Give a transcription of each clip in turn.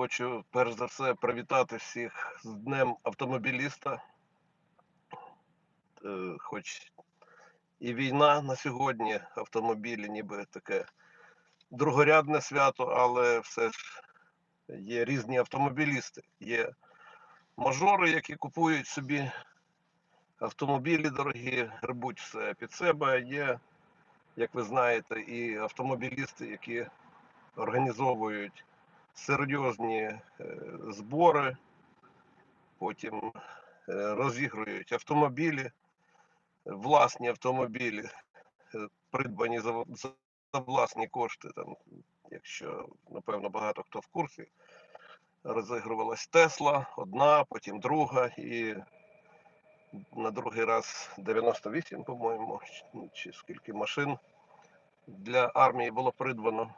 Хочу перш за все привітати всіх з Днем автомобіліста. Е, Хоч і війна на сьогодні, автомобілі ніби таке другорядне свято, але все ж є різні автомобілісти. Є мажори, які купують собі автомобілі дорогі, гребуть все під себе. Є, як ви знаєте, і автомобілісти, які організовують серйозні е, збори, потім е, розігрують автомобілі, власні автомобілі, е, придбані за, за, власні кошти. Там, якщо, напевно, багато хто в курсі, розігрувалась Тесла, одна, потім друга, і на другий раз 98, по-моєму, чи скільки машин для армії було придбано.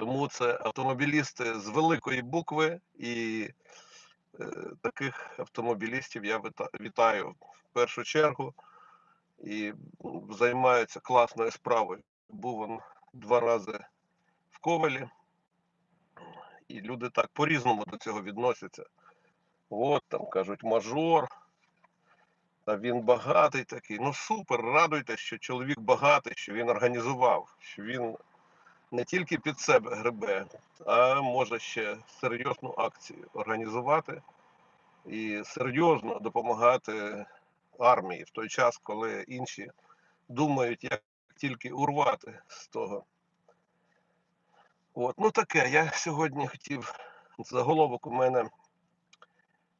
Тому це автомобілісти з великої букви, і е, таких автомобілістів я вітаю в першу чергу і займаються класною справою. Був он два рази в Ковелі, і люди так по-різному до цього відносяться. От там кажуть, мажор, та він багатий такий. Ну супер, радуйтесь, що чоловік багатий, що він організував, що він не тільки під себе гребе, а може ще серйозну акцію організувати і серйозно допомагати армії в той час, коли інші думають, як тільки урвати з того. От, ну таке. Я сьогодні хотів заголовок у мене.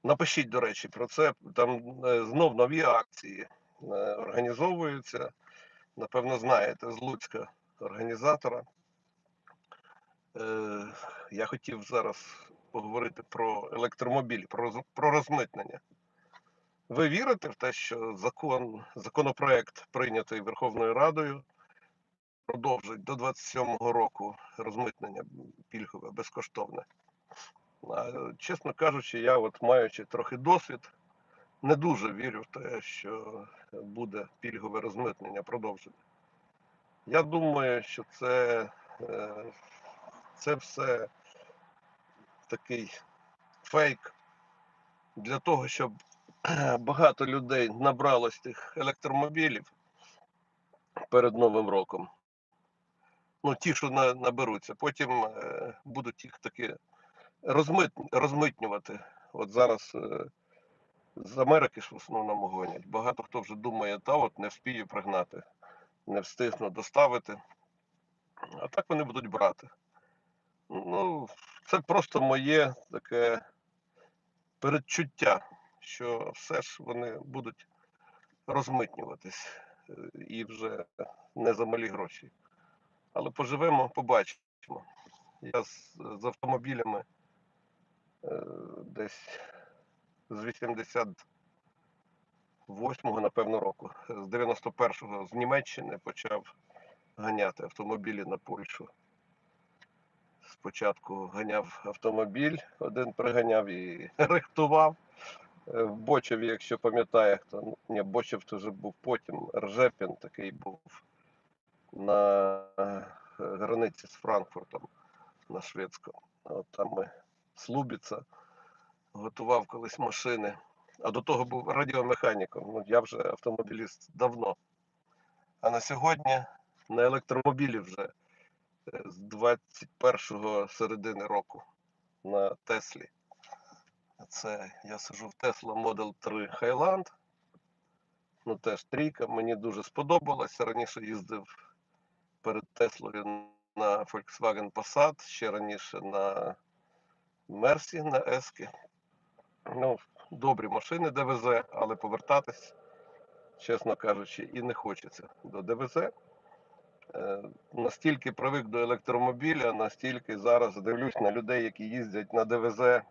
Напишіть, до речі, про це. Там е, знов нові акції е, організовуються. Напевно, знаєте, з Луцька організатора. Е, я хотів зараз поговорити про електромобілі, про, про розмитнення. Ви вірите в те, що закон, законопроект, прийнятий Верховною Радою, продовжить до 27-го року розмитнення пільгове безкоштовне? Чесно кажучи, я, от маючи трохи досвід, не дуже вірю в те, що буде пільгове розмитнення продовження. Я думаю, що це, е, це все такий фейк для того, щоб багато людей набралось тих електромобілів перед Новим роком. Ну, ті, що на, наберуться, потім е, будуть їх таки розмит, розмитнювати. От зараз е, з Америки ж в основному гонять. Багато хто вже думає, та от не вспію пригнати, не встигну доставити. А так вони будуть брати. Ну, це просто моє таке передчуття, що все ж вони будуть розмитнюватись е, і вже не за малі гроші. Але поживемо, побачимо. Я з, з автомобілями е, десь з 88-го, напевно, року, з 91-го з Німеччини почав ганяти автомобілі на Польщу. Спочатку ганяв автомобіль, один приганяв і рихтував. Е, В Бочеві, якщо пам'ятає, хто ну, ні, Бочев то вже був потім. Ржепін такий був на е, границі з Франкфуртом на шведському. От там ми Слубіца готував колись машини. А до того був радіомеханіком. Ну, я вже автомобіліст давно. А на сьогодні на електромобілі вже з 21-го середини року на Теслі. Це я сижу в Tesla Model 3 Highland. Ну, теж трійка. Мені дуже сподобалось. Раніше їздив перед Теслою на Volkswagen Passat, ще раніше на Мерсі на Ескі. Ну, добрі машини ДВЗ, але повертатись, чесно кажучи, і не хочеться до ДВЗ. Е, настільки привик до електромобіля, настільки зараз дивлюсь на людей, які їздять на ДВЗ.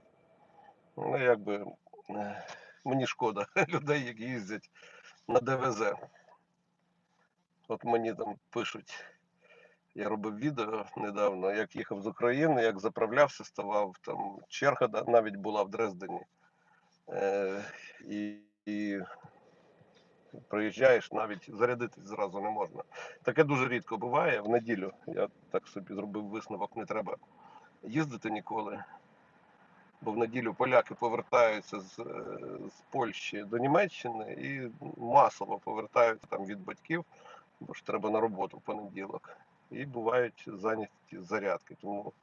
Ну, якби е, мені шкода людей, які їздять на ДВЗ. От мені там пишуть, я робив відео недавно, як їхав з України, як заправлявся, ставав там черга навіть була в Дрездені. Е, і, і приїжджаєш, навіть зарядитись зразу не можна. Таке дуже рідко буває в неділю. Я так собі зробив висновок, не треба їздити ніколи. бо в неділю поляки повертаються з, е, з Польщі до Німеччини і масово повертаються там від батьків, бо ж треба на роботу в понеділок. І бувають зайняті зарядки. Тому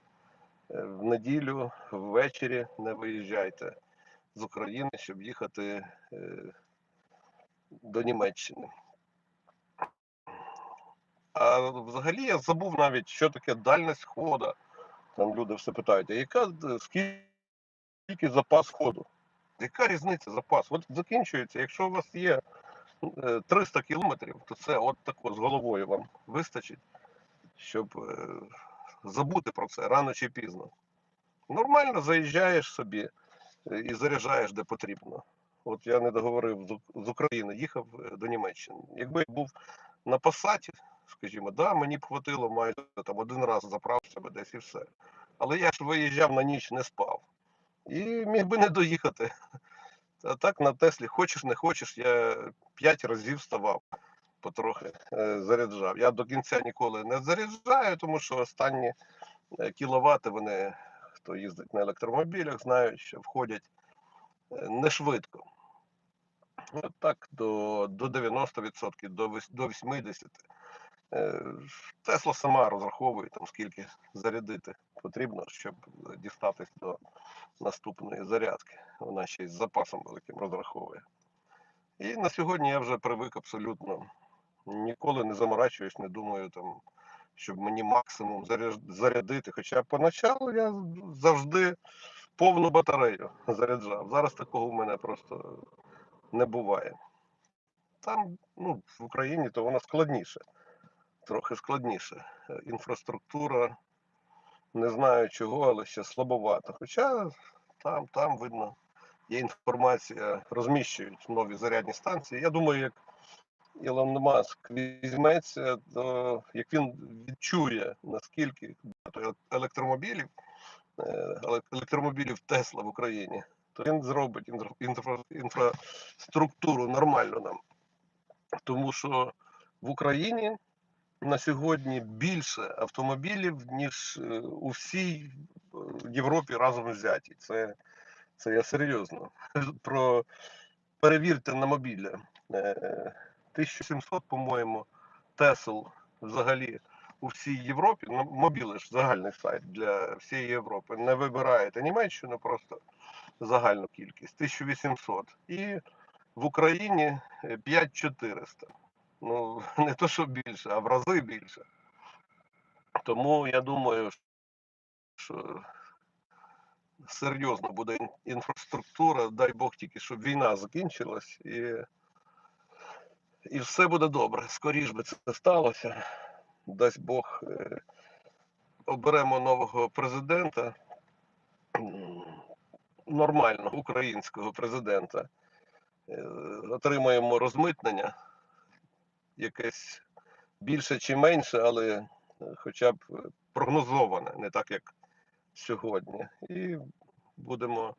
е, в неділю ввечері не виїжджайте з України, щоб їхати е, до Німеччини. А взагалі я забув навіть, що таке дальність хода. Там люди все питають, а яка е, скільки запас ходу? Яка різниця запас? От закінчується, якщо у вас є е, 300 кілометрів, то це от тако з головою вам вистачить, щоб е, забути про це рано чи пізно. Нормально заїжджаєш собі е, і заряджаєш де потрібно. От я не договорив з України, їхав е, до Німеччини. Якби я був на посаді, скажімо, да, мені б хватило майже там один раз заправ себе десь і все. Але я ж виїжджав на ніч, не спав. І міг би не доїхати. А так на Теслі, хочеш не хочеш, я п'ять разів вставав, потрохи е, заряджав. Я до кінця ніколи не заряджаю, тому що останні е, кіловати вони, хто їздить на електромобілях, знають, що входять не швидко. От так до, до 90%, до, до 80%. Е, Тесла сама розраховує, там, скільки зарядити потрібно, щоб дістатись до наступної зарядки. Вона ще й з запасом великим розраховує. І на сьогодні я вже привик абсолютно. Ніколи не заморачуюсь, не думаю, там, щоб мені максимум зарядити. Хоча поначалу я завжди повну батарею заряджав. Зараз такого в мене просто не буває. Там, ну, в Україні то воно складніше, трохи складніше. Е, Інфраструктура, не знаю чого, але ще слабовато. Хоча там, там видно, є інформація, розміщують нові зарядні станції. Я думаю, як Ілон Маск візьметься, то як він відчує, наскільки багато електромобілів, е, електромобілів Тесла в Україні, то він зробить інфра- інфра- інфраструктуру нормальну нам. Тому що в Україні на сьогодні більше автомобілів, ніж е, у всій е, Європі разом взяті. Це, це я серйозно. Про перевірте на мобілі. Е, 1700, по-моєму, Тесл взагалі у всій Європі. Ну, мобіли ж загальний сайт для всієї Європи. Не вибираєте Німеччину, просто загальну кількість 1800. І в Україні е, 5400. Ну, не то, що більше, а в рази більше. Тому я думаю, що серйозно буде інфраструктура, дай Бог тільки, щоб війна закінчилась і, і все буде добре. Скоріш би це сталося. Дасть Бог, е, оберемо нового президента, нормального українського президента. Е, Отримаємо розмитнення якесь більше чи менше, але е, хоча б е, прогнозоване, не так як сьогодні. І будемо,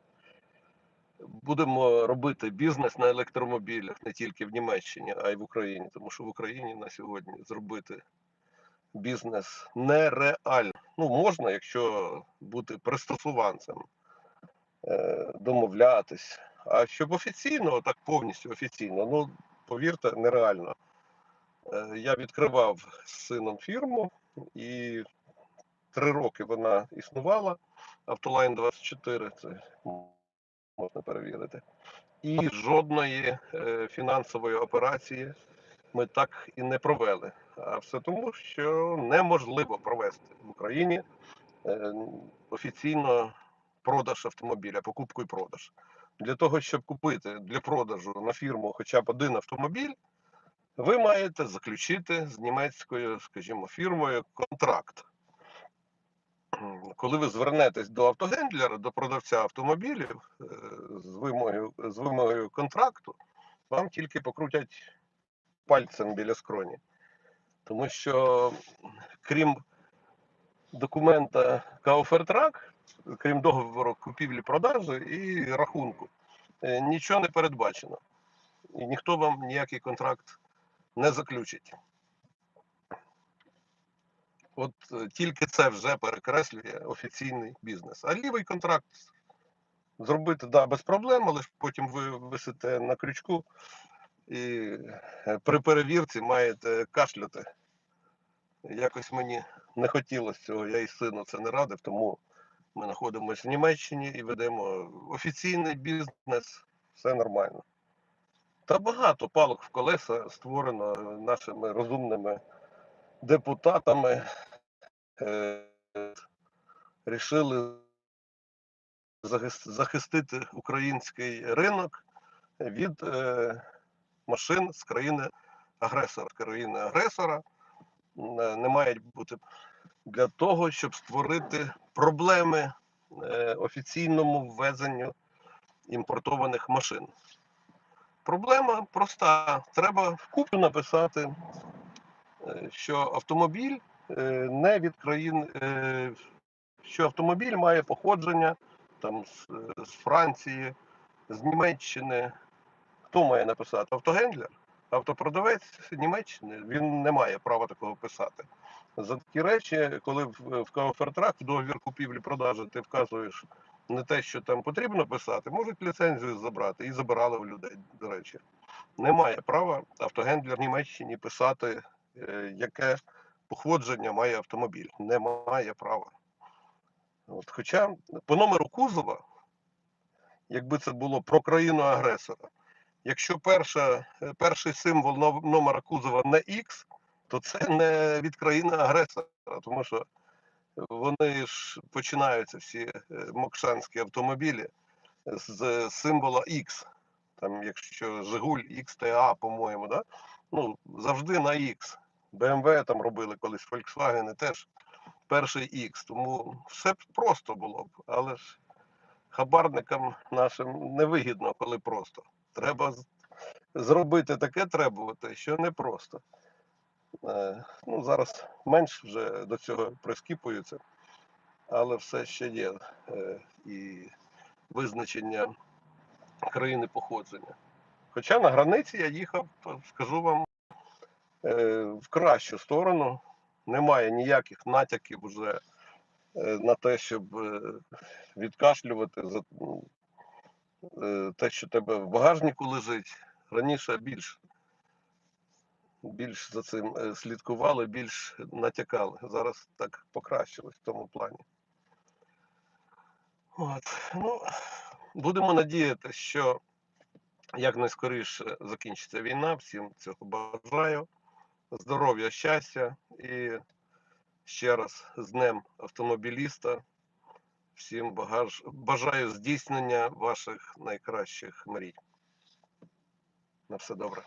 будемо робити бізнес на електромобілях не тільки в Німеччині, а й в Україні. Тому що в Україні на сьогодні зробити бізнес нереально. Ну, можна, якщо бути пристосуванцем, домовлятись. А щоб офіційно, так повністю офіційно, ну повірте, нереально. Е, Я відкривав з сином фірму, і три роки вона існувала. Автолайн 24, це можна перевірити. І жодної е, фінансової операції ми так і не провели. А все тому, що неможливо провести в Україні е, офіційно продаж автомобіля, покупку і продаж. Для того, щоб купити для продажу на фірму хоча б один автомобіль, ви маєте заключити з німецькою, скажімо, фірмою контракт. Коли ви звернетесь до автогендлера, до продавця автомобілів е, з вимогою, з вимогою контракту, вам тільки покрутять пальцем біля скроні. Тому що крім документа Кауфертрак, крім договору купівлі-продажу і рахунку, е, нічого не передбачено. І ніхто вам ніякий контракт не заключить. От е, тільки це вже перекреслює офіційний бізнес. А лівий контракт зробити да, без проблем, але ж потім ви висите на крючку і е, при перевірці маєте кашляти. Якось мені не хотілося цього, я і сину це не радив, тому ми знаходимося в Німеччині і ведемо офіційний бізнес, все нормально. Та багато палок в колеса створено нашими розумними депутатами. Е, рішили захистити український ринок від е, машин з країни агресора. Країни агресора е, не мають бути для того, щоб створити проблеми е, офіційному ввезенню імпортованих машин. Проблема проста. Треба в купу написати, е, що автомобіль е, не від країн, що автомобіль має походження там з, з Франції, з Німеччини. Хто має написати? Автогендлер? Автопродавець Німеччини, він не має права такого писати. За такі речі, коли в, в Кауфертрак, в договір купівлі-продажу ти вказуєш не те, що там потрібно писати, можуть ліцензію забрати і забирали у людей, до речі. Немає права автогендлер Німеччині писати, е, яке походження має автомобіль. Немає права. От, хоча по номеру кузова, якби це було про країну агресора, якщо перша, е, перший символ номера кузова не X, то це не від країни агресора, тому що вони ж починаються всі е, мокшанські автомобілі з символа X. Там, якщо Жигуль XTA, по-моєму, да? ну, завжди на X. BMW там робили колись, Volkswagen теж перший X. Тому все б просто було б. Але ж хабарникам нашим невигідно, коли просто. Треба зробити таке требувати, що не просто. Ну, зараз менш вже до цього прискіпуються, але все ще є е, і визначення країни походження. Хоча на границі я їхав, скажу вам, е, в кращу сторону. Немає ніяких натяків вже е, на те, щоб е, відкашлювати за е, те, що тебе в багажнику лежить. Раніше більш, більш за цим е, слідкували, більш натякали. Зараз так покращилось в тому плані. От. Ну, будемо надіятися, що якнайскоріше закінчиться війна. Всім цього бажаю. Здоров'я, щастя і ще раз з Днем автомобіліста. Всім багаж... бажаю здійснення ваших найкращих мрій. На все добре.